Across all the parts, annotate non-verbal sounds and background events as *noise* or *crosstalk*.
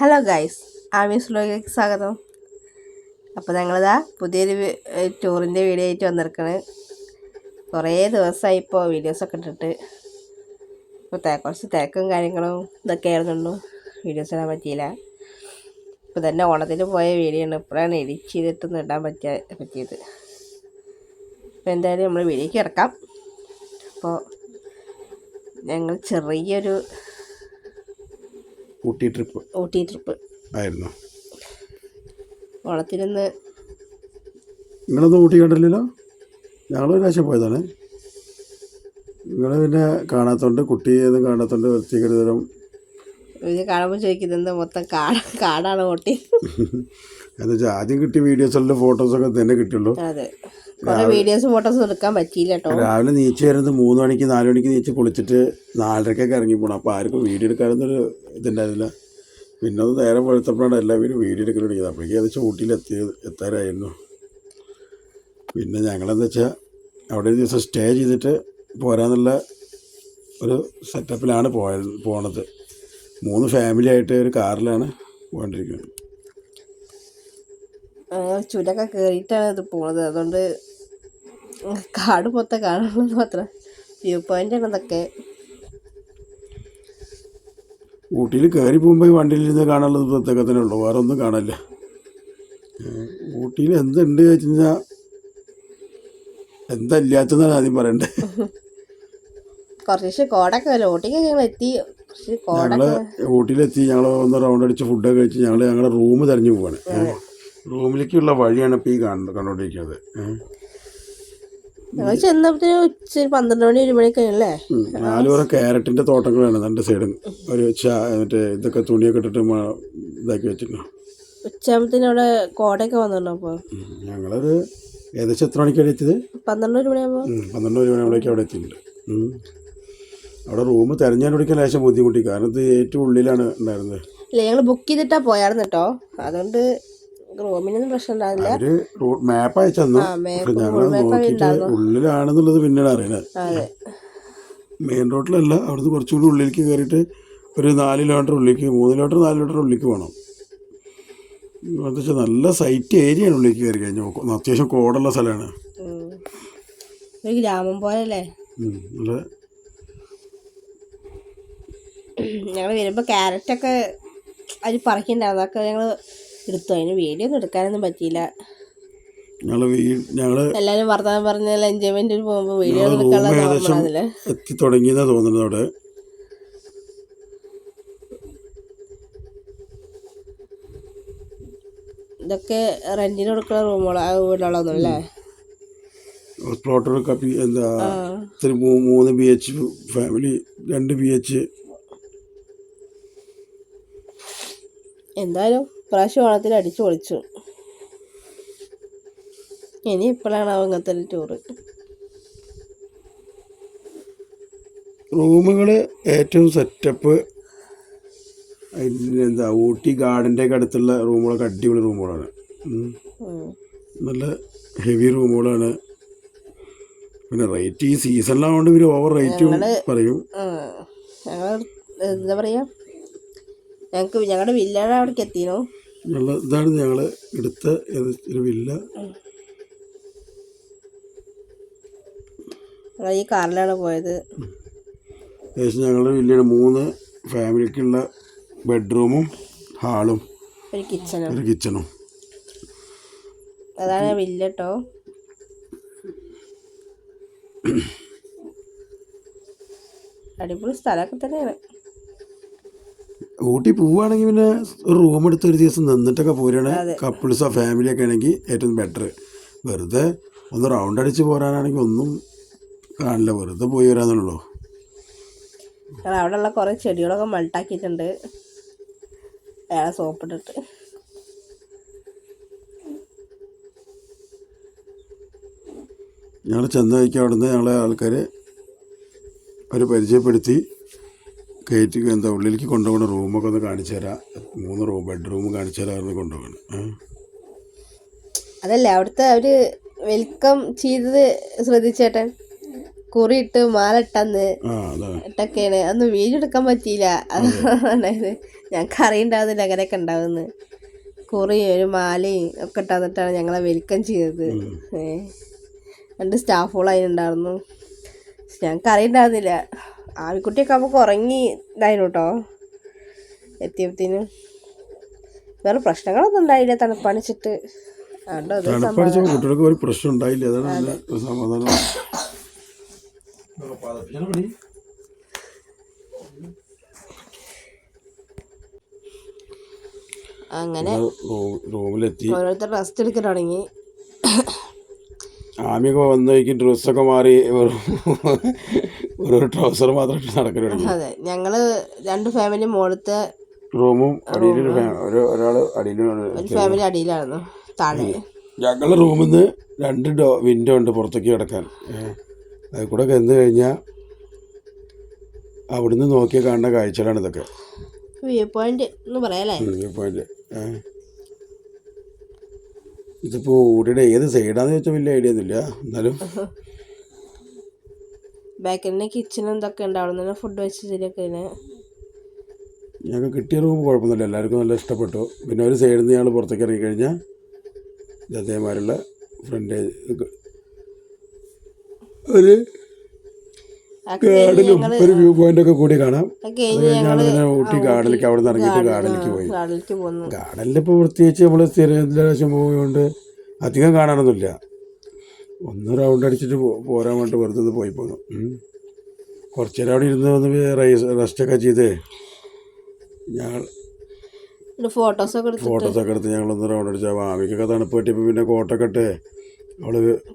Hello guys Ami's വ്ലോഗിലേക്ക് സ്വാഗതം. അപ്പോൾ ഞങ്ങളിതാ പുതിയൊരു ടൂറിന്റെ വീഡിയോ ആയിട്ട് വന്നിരിക്കണ്. കുറേ ദിവസമായി ഇപ്പോൾ വീഡിയോസൊക്കെ ഇട്ടിട്ട്. ഇപ്പോൾ കുറച്ച് തിരക്കും കാര്യങ്ങളും ഇതൊക്കെ ആയിരുന്നുള്ളൂ വീഡിയോസ് ഇടാൻ പറ്റിയില്ല. ഇപ്പോൾ തന്നെ ഓണത്തിന് പോയ വീഡിയോ ആണ്. ഇപ്പോഴാണ് എഡിറ്റ് ചെയ്തിട്ടൊന്നും ഇടാൻ പറ്റിയ പറ്റിയത്. അപ്പോൾ എന്തായാലും നമ്മൾ വീഡിയോക്ക് ഇറക്കാം അപ്പോൾ ഞങ്ങൾ ചെറിയൊരു ഊട്ടി ട്രിപ്പ് ഊട്ടി ട്രിപ്പ്. ആയിരുന്നു. ഓണത്തിനൊന്ന് നിങ്ങളൊന്നും ഊട്ടി കണ്ടില്ലല്ലോ? ഞങ്ങൾ ഒരു പ്രാവശ്യം പോയതാണ്. നിങ്ങൾ പിന്നെ കാണാത്തോണ്ട് കുട്ടിയൊന്നും കാണാത്തോണ്ട് വ്യക്തിഗത തരം ഇത് കാണുമ്പോൾ ചോദിക്കുന്നത് മൊത്തം കാട് കാടാണ് ഊട്ടി? *laughs* എന്താ വെച്ചാൽ ആദ്യം കിട്ടിയ വീഡിയോസുള്ള ഫോട്ടോസൊക്കെ തന്നെ കിട്ടിയുള്ളൂ. അതെ. വീഡിയോസ് ഫോട്ടോസ് എടുക്കാൻ പറ്റിയില്ല കേട്ടോ രാവിലെ നീച്ച് വരുന്നത് മൂന്ന് മണിക്ക് നാല് മണിക്ക് നീച്ച് കുളിച്ചിട്ട് നാലരക്കൊക്കെ ഇറങ്ങി പോകണം അപ്പോൾ ആർക്കും വീഡിയോ എടുക്കാനൊന്നൊരു ഇതുണ്ടായിരുന്നില്ല. പിന്നെ ഒന്ന് നേരം വെളുത്തപ്പോഴാണ് എല്ലാവരും വീഡിയോ എടുക്കൽ തുടങ്ങിയത്. അപ്പോഴേക്കും അത് ഊട്ടിയിൽ എത്തി എത്താറായിരുന്നു. പിന്നെ ഞങ്ങളെന്ന് വെച്ചാൽ അവിടെ ഒരു ദിവസം സ്റ്റേ ചെയ്തിട്ട് പോരാന്നുള്ള ഒരു സെറ്റപ്പിലാണ് പോയ പോണത്. മൂന്ന് ഫാമിലി ആയിട്ട് ഒരു കാറിലാണ് പോകേണ്ടിരിക്കുന്നത് ചുരൊക്കെ കയറിയിട്ടാണ് ഇത് പോണത്. അതുകൊണ്ട് കാട് മൊത്തം കാണുന്നത് മാത്രം. വ്യൂ പോയിന്റ് ആണ് ഇതൊക്കെ ഊട്ടിയിൽ കയറി പോകുമ്പോൾ വണ്ടിയിൽ ഇരുന്ന് കാണാനുള്ളത് പ്രത്യേക തന്നെ ഉള്ളൂ വേറെ ഒന്നും കാണില്ല. ഊട്ടിയിൽ എന്തുണ്ട് ചോദിച്ചു കഴിഞ്ഞാൽ എന്താ ഇല്ലാത്തതാണ് ആദ്യം പറയണ്ടേ? കുറച്ച് കോടൊക്കെ വരും. ഊട്ടിക്ക് ഞങ്ങൾ എത്തി. കോടൊക്കെ ഊട്ടിയിലെത്തി. ഞങ്ങൾ ഒന്ന് റൗണ്ട് അടിച്ച് ഫുഡൊക്കെ കഴിച്ച് ഞങ്ങൾ ഞങ്ങളുടെ റൂം തെരഞ്ഞു പോവാണ്. റൂമിലേക്കുള്ള വഴിയാണ് ഇപ്പോൾ ഈ കണ്ടുകൊണ്ടിരിക്കുന്നത് ഏ. ഞങ്ങൾ ചെന്നപ്പോഴത്തേന് ഉച്ച ഒരു പന്ത്രണ്ട് മണി ഒരു മണി കഴിഞ്ഞല്ലേ. നാലുപുറം ക്യാരറ്റിന്റെ തോട്ടങ്ങളാണ് രണ്ട് സൈഡും ഒരു മറ്റേ ഇതൊക്കെ തുണിയൊക്കെ ഇട്ടിട്ട് ഇതാക്കി വെച്ചിട്ടുണ്ട് ഉച്ചയാകുമ്പത്തേനും അവിടെ കോടയൊക്കെ വന്നിട്ടുണ്ടോ അപ്പോൾ ഞങ്ങളത് ഏകദേശം എത്ര മണിക്കാണ് എത്തിയത്? പന്ത്രണ്ട് ഒരു മണിയാകുമ്പോൾ പന്ത്രണ്ട് ഒരു മണിയാകുമ്പോഴേക്കും അവിടെ എത്തിയിട്ടുണ്ട്. അവിടെ റൂം തിരഞ്ഞെടുക്കാൻ ലേശം ബുദ്ധിമുട്ടി. കാരണം ഇത് ഏറ്റവും ഉള്ളിലാണ് ഉണ്ടായിരുന്നത്. ഇല്ല ഞങ്ങൾ ബുക്ക് ചെയ്തിട്ടാ പോയായിരുന്നു കേട്ടോ അതുകൊണ്ട് റൂമിനൊന്നും പ്രശ്നം ഉണ്ടാവില്ല അവർ റൂട്ട് മാപ്പ് അയച്ചു തന്നു. ആ, map, പക്ഷെ ഞങ്ങൾ നോക്കിയിട്ട് ഉള്ളിലാണെന്നുള്ളത് പിന്നീട് അറിയണത് അതെ. മെയിൻ റോഡിലല്ല അവിടുന്ന് കുറച്ചുകൂടി ഉള്ളിലേക്ക് കയറിയിട്ട് ഒരു നാല് കിലോമീറ്റർ ഉള്ളിലേക്ക് മൂന്ന് കിലോമീറ്റർ നാല് കിലോമീറ്റർ ഉള്ളിലേക്ക് വേണം എന്താ നല്ല സൈറ്റ് ഏരിയയാണ് ഉള്ളിലേക്ക് കയറി കഴിഞ്ഞാൽ അത്യാവശ്യം കോടുള്ള സ്ഥലമാണ്. ഒരു ഗ്രാമം പോലല്ലേ നല്ല ഞങ്ങൾ വരുമ്പോൾ ക്യാരറ്റൊക്കെ അത് പറിക്കണ്ടായിരുന്നു. അതൊക്കെ ഞങ്ങൾ എടുത്തു. അതിന് വീഡിയോ ഒന്നും എടുക്കാനൊന്നും പറ്റിയില്ല. എല്ലാരും വർത്താനം വർത്തമാനം പറഞ്ഞ എൻജോയ്മെന്റ് പോകുമ്പോ വീഡിയോ എടുക്കാനുള്ള എത്തി തോന്നുന്നത് അവിടെ. ഇതൊക്കെ റെന്റിന് കൊടുക്കുന്ന റൂമുകളോ വീടുകളൊന്നും അല്ലേ? പ്ലോട്ടൊക്കെ എന്താ ഇത്തിരി മൂന്ന് ബി എച്ച് ഫാമിലി രണ്ട് ബി എച്ച് എന്തായാലും പ്രാവശ്യം ഓണത്തിന് അടിച്ചു പൊളിച്ചു. ഇനി ഇപ്പോഴാണ് ഇങ്ങനത്തെ ഒരു ടൂറ് റൂമുകൾ ഏറ്റവും സെറ്റപ്പ് എന്താ ഊട്ടി ഗാർഡന്റെ ഒക്കെ അടുത്തുള്ള റൂമുകളൊക്കെ അടിപൊളി റൂമുകളാണ്. നല്ല ഹെവി റൂമുകളാണ്. പിന്നെ റേറ്റ് ഈ സീസണിലാവുകൊണ്ട് ഇവർ ഓവർ റേറ്റും പറയും. ഞങ്ങൾ എന്താ പറയുക ഞങ്ങൾക്ക് ഞങ്ങളുടെ വില്ലയുടെ അവിടേക്ക് എത്തിനോ. നല്ല ഇതാണ് ഞങ്ങൾ എടുത്ത ഒരു വില്ല. ഈ കാറിലാണ് പോയത്. ഏകദേശം ഞങ്ങളുടെ വില്ലയുടെ മൂന്ന് ഫാമിലിക്കുള്ള ബെഡ്റൂമും ഹാളും ഒരു കിച്ചണും. ഒരു കിച്ചണും. അതാണ് വില്ല കേട്ടോ അടിപൊളി സ്ഥലമൊക്കെ തന്നെയാണ്. ഊട്ടി പോവുകയാണെങ്കിൽ പിന്നെ ഒരു റൂം എടുത്ത് ഒരു ദിവസം നിന്നിട്ടൊക്കെ പോരുകയാണ് കപ്പിൾസോ ഫാമിലിയൊക്കെ ആണെങ്കിൽ ഏറ്റവും ബെറ്റർ വെറുതെ ഒന്ന് റൗണ്ട് അടിച്ച് പോരാനാണെങ്കിൽ ഒന്നും കാണില്ല. വെറുതെ പോയി വരാന്നുള്ളൂ. അവിടെ ഉള്ള കുറേ ചെടികളൊക്കെ മൾട്ടാക്കിയിട്ടുണ്ട് വേറെ സോപ്പിട്ടിട്ട് ഞങ്ങൾ ചെന്ന് വഴിക്ക് അവിടുന്ന് ഞങ്ങളെ ആൾക്കാർ അവർ പരിചയപ്പെടുത്തി. കയറ്റി എന്താ ഉള്ളിലേക്ക് കൊണ്ടുപോകണ റൂമൊക്കെ ഒന്ന് കാണിച്ചു തരാം. മൂന്ന് റൂം ബെഡ്റൂം കാണിച്ചു തരാമെന്ന് കൊണ്ടുപോകണം അതല്ല അവിടുത്തെ അവർ വെൽക്കം ചെയ്തത് ശ്രദ്ധിച്ചേട്ടൻ. കുറിയിട്ട് മാലട്ടന്ന് ഇട്ടൊക്കെയാണ്. അന്ന് വീഡിയോ എടുക്കാൻ പറ്റിയില്ല. അതായത് ഞങ്ങൾക്ക് അറിയണ്ടാവുന്നില്ല അങ്ങനെയൊക്കെ ഉണ്ടാവുന്ന കുറിയും ഒരു മാലയും ഒക്കെ ഇട്ടാന്നിട്ടാണ് ഞങ്ങളെ വെൽക്കം ചെയ്തത്. ഏഹ് രണ്ട് സ്റ്റാഫുകൾ അതിനുണ്ടായിരുന്നു. ഞങ്ങൾക്ക് അറിയണ്ടാവുന്നില്ല. ആവിക്കുട്ടിയൊക്കെ നമുക്ക് ഉറങ്ങി ഇതായിരുന്നു കേട്ടോ എത്തിയപ്പത്തിന് വേറെ പ്രശ്നങ്ങളൊന്നും ഉണ്ടായില്ല തണുപ്പണിച്ചിട്ട്. കുട്ടികൾക്ക് ഒരു പ്രശ്നം ഉണ്ടായില്ല അതാണ് നല്ല സമാധാനം. അങ്ങനെ റൂമിലെത്തി. ഓരോരുത്തർ റെസ്റ്റ് എടുക്കാൻ തുടങ്ങി. ആമിയൊക്കെ വന്നേക്ക് ഡ്രസ്സൊക്കെ മാറി ഒരു ട്രൗസർ മാത്രം നടക്കുന്നു അതെ ഞങ്ങൾ രണ്ട് ഫാമിലി മുകളിലത്തെ റൂമും അടിയിലൊരു ഫാ- ഒരു ഒരാൾ അടിയിലും ഒരു ഫാമിലി അടിയിലായിരുന്നു താഴെ. ഞങ്ങളുടെ റൂമിൽ നിന്ന് രണ്ട് ഡോ വിൻഡോ ഉണ്ട് പുറത്തേക്ക് കിടക്കാൻ. അതിൽ കൂടെ കന്ന് കഴിഞ്ഞാൽ അവിടുന്ന് നോക്കിയാൽ കാണുന്ന കാഴ്ചകളാണ് ഇതൊക്കെ. വ്യൂ പോയിന്റ് എന്ന് പറയാല്ലേ? വ്യൂ പോയിന്റ് ഇതിപ്പോൾ ഊട്ടിയുടെ ഏത് സൈഡാന്ന് ചോദിച്ചാൽ വലിയ ഐഡിയ ഒന്നുമില്ല. എന്നാലും ബാക്കിൽ കിച്ചണും ഇതൊക്കെ ഉണ്ട്. അവിടെ നിന്ന് ഫുഡ് വെച്ച് ശരിയൊക്കെ ഞങ്ങൾക്ക് കിട്ടിയ റൂം കുഴപ്പമൊന്നുമില്ല. എല്ലാവർക്കും നല്ല ഇഷ്ടപ്പെട്ടു. പിന്നെ ഒരു സൈഡിൽ നിന്ന് ഞങ്ങൾ പുറത്തേക്ക് ഇറങ്ങിക്കഴിഞ്ഞാൽ ഇതേമാതിരിയുള്ള ഫ്രണ്ട് ഒരു ഗാർഡനും ഒരു വ്യൂ പോയിന്റ് ഒക്കെ കൂടി കാണാം. ഞങ്ങൾ ഊട്ടി ഗാർഡനിലേക്ക് അവിടെ നിന്ന് ഇറങ്ങിയിട്ട് ഗാർഡനിലേക്ക് പോയി. പോന്നു. ഗാർഡനിൽ ഇപ്പോൾ പ്രത്യേകിച്ച് നമ്മൾ സ്ഥിരം പോയതുകൊണ്ട് അധികം കാണാനൊന്നുമില്ല. ഒന്ന് റൗണ്ട് അടിച്ചിട്ട് പോരാൻ വേണ്ടി വെറുതെ പോയി പോന്നു. കുറച്ച് നേരം അവിടെ ഇരുന്ന് വന്ന് റൈസ് റെസ്റ്റൊക്കെ ചെയ്തേ. ഞങ്ങൾ ഫോട്ടോസൊക്കെ എടുത്ത് ഫോട്ടോസൊക്കെ എടുത്ത് ഞങ്ങളൊന്ന് റൗണ്ട് അടിച്ചാൽ മാമിക്കൊക്കെ തണുപ്പ് പറ്റിയപ്പോൾ പിന്നെ കോട്ടൊക്കെ ഇട്ട്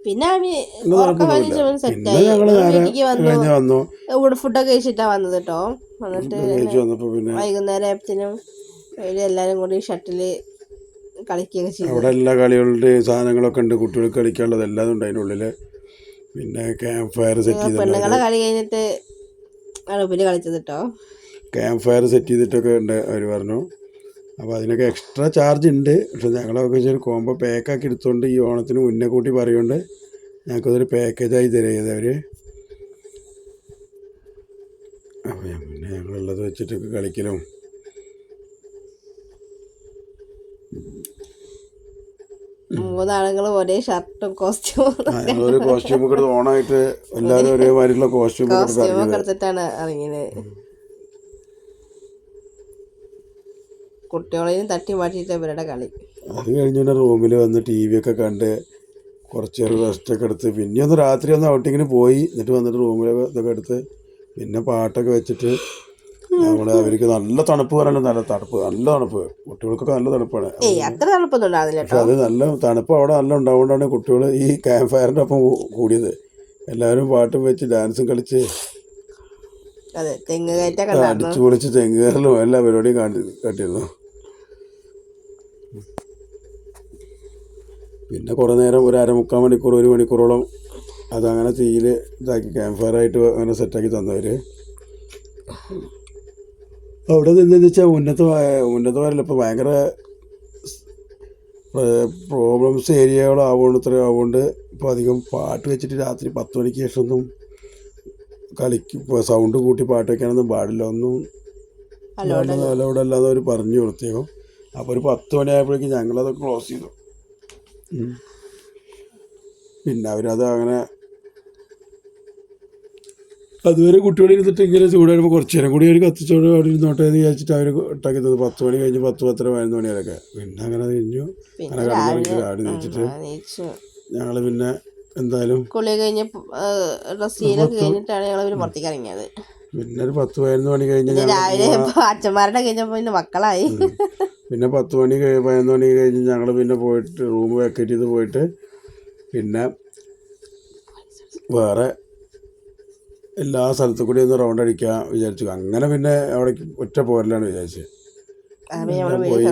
പിന്നെ വീട്ടിലേക്ക് വന്നു. ഫുഡൊക്കെ കഴിച്ചിട്ടാ വന്നത് കേട്ടോ വന്നിട്ട് വൈകുന്നേരത്തിനും എല്ലാരും കൂടി ഷട്ടിൽ കളിക്കുകയൊക്കെ ചെയ്തു. അവിടെ എല്ലാ കളികളുടെ സാധനങ്ങളൊക്കെ ഉണ്ട്. കുട്ടികൾക്ക് കളിക്കാനുള്ളത് എല്ലാം ഉണ്ട് അതിന്റെ ഉള്ളിൽ. പിന്നെ ക്യാമ്പ് ഫയർ സെറ്റ് ചെയ്തിട്ടുണ്ട് പെണ്ണുങ്ങളെ കളി കഴിഞ്ഞിട്ട് ആണ് ഇവർ കളിച്ചത് കേട്ടോ ക്യാമ്പ് ഫയർ സെറ്റ് ചെയ്തിട്ടൊക്കെ ഉണ്ട് അവർ പറഞ്ഞു. അപ്പോൾ അതിനൊക്കെ എക്സ്ട്രാ ചാർജ് ഉണ്ട്. പക്ഷെ ഞങ്ങളൊക്കെ വെച്ചൊരു കോംബോ പാക്കാക്കി എടുത്തുകൊണ്ട് ഈ ഓണത്തിന് മുന്നേ കൂട്ടി പറയുകൊണ്ട് ഞങ്ങൾക്കതൊരു പാക്കേജായി തരുന്നത് അവർ അപ്പോൾ പിന്നെ ഞങ്ങളുള്ളത് വെച്ചിട്ടൊക്കെ കളിക്കലും. മൂന്നാളുകൾ ഒരേ ഷർട്ടും കോസ്റ്റ്യൂമും ഒരു കോസ്റ്റ്യൂമൊക്കെ എടുത്ത് ഓണായിട്ട് എല്ലാവരും ഒരേമാതിരിയുള്ള കോസ്റ്റ്യൂമൊക്കെ എടുത്തിട്ടാണ് ഇറങ്ങിയത്. കുട്ടികളെയും തട്ടി മാറ്റിയിട്ട് ഇവരുടെ കളി. അത് കഴിഞ്ഞ് പിന്നെ റൂമിൽ വന്ന് ടി വി ഒക്കെ കണ്ട് കുറച്ച് നേരം റെസ്റ്റൊക്കെ എടുത്ത് പിന്നെ ഒന്ന് രാത്രി ഒന്ന് ഔട്ടിങ്ങിന് പോയി. എന്നിട്ട് വന്നിട്ട് റൂമിൽ ഇതൊക്കെ എടുത്ത് പിന്നെ പാട്ടൊക്കെ വെച്ചിട്ട് നമ്മൾ അവർക്ക് നല്ല തണുപ്പ് പറയാനല്ലോ നല്ല തണുപ്പ് നല്ല തണുപ്പ്. കുട്ടികൾക്കൊക്കെ നല്ല തണുപ്പാണ്. ഏയ് അത്ര തണുപ്പൊന്നും ഉണ്ടാവില്ല പക്ഷെ അത് നല്ല തണുപ്പ് അവിടെ നല്ല ഉണ്ടാവുകൊണ്ടാണ് കുട്ടികൾ ഈ ക്യാമ്പ് ഫയറിന്റെ ഒപ്പം കൂടിയത്. എല്ലാവരും പാട്ടും വെച്ച് ഡാൻസും കളിച്ച് അതെ തെങ്ങ് കയറ്റൊക്കെ ഉണ്ടായിരുന്നു. അടിച്ചു പൊളിച്ച് തെങ്ങേറലും എല്ലാ പരിപാടിയും കണ്ടിരുന്നു. കാട്ടിയിരുന്നു പിന്നെ കുറേ നേരം ഒരു അരമുക്കാൽ മണിക്കൂർ ഒരു മണിക്കൂറോളം അതങ്ങനെ തീയിൽ ഇതാക്കി ക്യാമ്പ് ഫയറായിട്ട് അങ്ങനെ സെറ്റാക്കി തന്നവർ അവിടെ നിന്നെന്ന് വെച്ചാൽ ഉന്നത ഉന്നത വരല്ല ഇപ്പോൾ ഭയങ്കര പ്രോബ്ലംസ് ഏരിയകളാവുകൊണ്ട് ഇത്രയും ആവുകൊണ്ട് ഇപ്പോൾ അധികം പാട്ട് വെച്ചിട്ട് രാത്രി പത്ത് മണിക്ക് ശേഷം ഒന്നും കളിക്ക് ഇപ്പോൾ സൗണ്ട് കൂട്ടി പാട്ട് വെക്കാനൊന്നും പാടില്ല. ഒന്നും അലോഡല്ലാതെ അവർ പറഞ്ഞു കൊടുത്തേക്കും. അപ്പോൾ ഒരു പത്ത് മണിയായപ്പോഴേക്കും ഞങ്ങളത് ക്ലോസ് ചെയ്തു. പിന്നെ അവരത് അങ്ങനെ അതുവരെ കുട്ടികൾ ഇരുന്നിട്ട് ഇങ്ങനെ വരുമ്പോൾ കുറച്ച് നേരം കൂടി ഒരു കത്തിച്ചോട് അവിടെ ഇരുന്നോട്ടെ എന്ന് വിചാരിച്ചിട്ട് അവർ ഇട്ടാക്കി തന്നു പത്ത് മണി കഴിഞ്ഞ് പത്ത് പത്തര പതിനൊന്ന് മണി വരെയൊക്കെ. പിന്നെ അങ്ങനെ കഴിഞ്ഞു പിന്നെ അങ്ങനെ കടന്നു ആടി വെച്ചിട്ട് ആ, ഞങ്ങൾ പിന്നെ എന്തായാലും കുളി കഴിഞ്ഞ് കഴിഞ്ഞിട്ടാണ് ഞങ്ങൾ ഇവർ പുറത്തേക്ക് ഇറങ്ങിയത്. പിന്നെ ഒരു പത്ത് പതിനൊന്ന് മണി കഴിഞ്ഞ് രാവിലെ അച്ഛന്മാരുടെ കഴിഞ്ഞപ്പോ പിന്നെ മക്കളായി. പിന്നെ പത്ത് മണി കഴി പതിനൊന്ന് മണി കഴിഞ്ഞ് ഞങ്ങൾ പിന്നെ പോയിട്ട് റൂം വെക്കേറ്റ് ചെയ്ത് പോയിട്ട് പിന്നെ വേറെ എല്ലാ സ്ഥലത്തു കൂടി ഒന്ന് റൗണ്ട് അടിക്കാൻ വിചാരിച്ചു. അങ്ങനെ പിന്നെ അവിടെ ഒറ്റ പോരലാണ് വിചാരിച്ചത്. പോയി.